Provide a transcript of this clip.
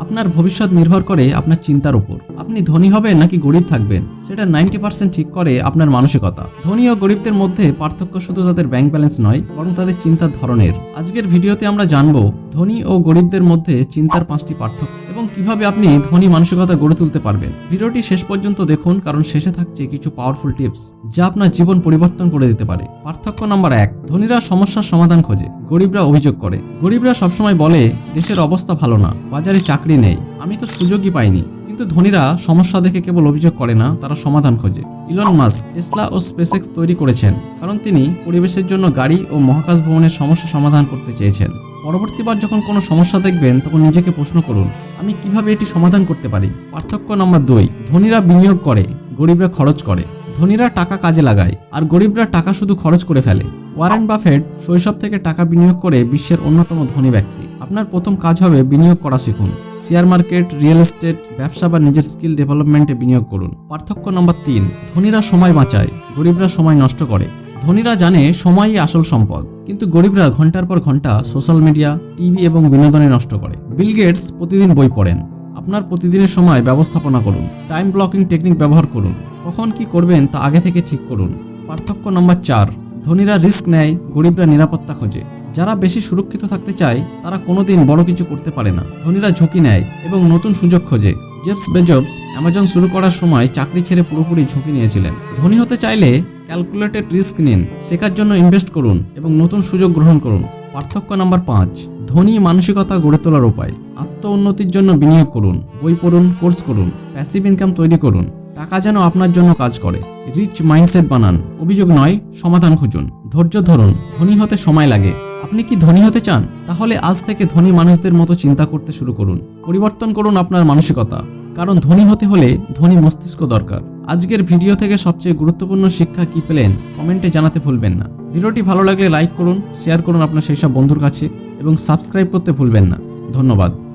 আপনার ভবিষ্যৎ নির্ভর করে আপনার চিন্তার উপর। আপনি ধনী হবেন নাকি গরিব থাকবেন? সেটা নাইনটি পার্সেন্ট ঠিক করে আপনার মানসিকতা। ধনী ও গরিবদের মধ্যে পার্থক্য শুধু তাদের ব্যাংক ব্যালেন্স নয়, বরং তাদের চিন্তার ধরনের। আজকের ভিডিওতে আমরা জানব, ধনী ও গরিবদের মধ্যে চিন্তার পাঁচটি পার্থক্য। এবং কীভাবে আপনি ধনী মানসিকতা গড়ে তুলতে পারবেন। ভিডিওটি শেষ পর্যন্ত দেখুন, কারণ শেষে থাকছে কিছু পাওয়ারফুল টিপস যা আপনার জীবন পরিবর্তন করে দিতে পারে। পার্থক্য নাম্বার এক, ধনীরা সমস্যার সমাধান খোঁজে। গরিবরা অভিযোগ করে। গরিবরা সবসময় বলে, দেশের অবস্থা ভালো না, বাজারে চাকরি নেই, আমি তো সুযোগই পাইনি। কিন্তু ধনীরা সমস্যা দেখে কেবল অভিযোগ করে না, তারা সমাধান খোঁজে। ইলন মাস্ক টেসলা ও স্পেসএক্স তৈরি করেছেন, কারণ তিনি পরিবেশের জন্য গাড়ি ও মহাকাশ ভ্রমণের সমস্যা সমাধান করতে চেয়েছেন। পরবর্তীবার যখন কোনো সমস্যা দেখবেন, তখন নিজেকে প্রশ্ন করুন, আমি কীভাবে এটি সমাধান করতে পারি? পার্থক্য নম্বর দুই, ধনীরা বিনিয়োগ করে, গরিবরা খরচ করে। ধনীরা টাকা কাজে লাগায়, আর গরিবরা টাকা শুধু খরচ করে ফেলে। ওয়ারেন বাফেট শৈশব থেকে টাকা বিনিয়োগ করে বিশ্বের অন্যতম ধনী ব্যক্তি। আপনার প্রথম কাজ হবে বিনিয়োগ করা শিখুন। শেয়ার মার্কেট, রিয়েল এস্টেট, ব্যবসা বা নিজের স্কিল ডেভেলপমেন্টে বিনিয়োগ করুন। পার্থক্য নম্বর তিন, ধনীরা সময় বাঁচায়, গরিবরা সময় নষ্ট করে। ধনীরা জানে সময়ই আসল সম্পদ, কিন্তু গরিবরা ঘণ্টার পর ঘণ্টা সোশ্যাল মিডিয়া, টিভি এবং বিনোদনে নষ্ট করে। বিল গেটস প্রতিদিন বই পড়েন। আপনার প্রতিদিনের সময় ব্যবস্থাপনা করুন। টাইম ব্লকিং টেকনিক ব্যবহার করুন। কখন কি করবেন তা আগে থেকে ঠিক করুন। পার্থক্য নম্বর চার ধনীরা রিস্ক নেয়, গরিবরা নিরাপত্তা খোঁজে। যারা বেশি সুরক্ষিত থাকতে চায়, তারা কোনোদিন বড় কিছু করতে পারে না। ধনীরা ঝুঁকি নেয় এবং নতুন সুযোগ খোঁজে। জেবস বেজবস অ্যামাজন শুরু করার সময় চাকরি ছেড়ে পুরোপুরি ঝুঁকি নিয়েছিলেন। ধনী হতে চাইলে ক্যালকুলেটেড রিস্ক নিন, শেখার জন্য ইনভেস্ট করুন এবং নতুন সুযোগ গ্রহণ করুন। পার্থক্য নাম্বার পাঁচ, ধনী মানসিকতা গড়ে তোলার উপায়। আত্ম উন্নতির জন্য বিনিয়োগ করুন, বই পড়ুন, কোর্স করুন, প্যাসিভ ইনকাম তৈরি করুন। টাকা যেন আপনার জন্য কাজ করে। রিচ মাইন্ডসেট বানান। অভিযোগ নয়, সমাধান খুঁজুন। ধৈর্য ধরুন। ধনী হতে সময় লাগে। আপনি কি ধনী হতে চান? তাহলে আজ থেকে ধনী মানুষদের মতো চিন্তা করতে শুরু করুন। পরিবর্তন করুন আপনার মানসিকতা। কারণ ধনী হতে হলে ধনী মস্তিষ্ক দরকার। আজকের ভিডিও থেকে সবচেয়ে গুরুত্বপূর্ণ শিক্ষা কি পেলেন? কমেন্টে জানাতে ভুলবেন না। ভিডিওটি ভালো লাগলে লাইক করুন, শেয়ার করুন আপনার সেই সব বন্ধুর কাছে এবং সাবস্ক্রাইব করতে ভুলবেন না। ধন্যবাদ।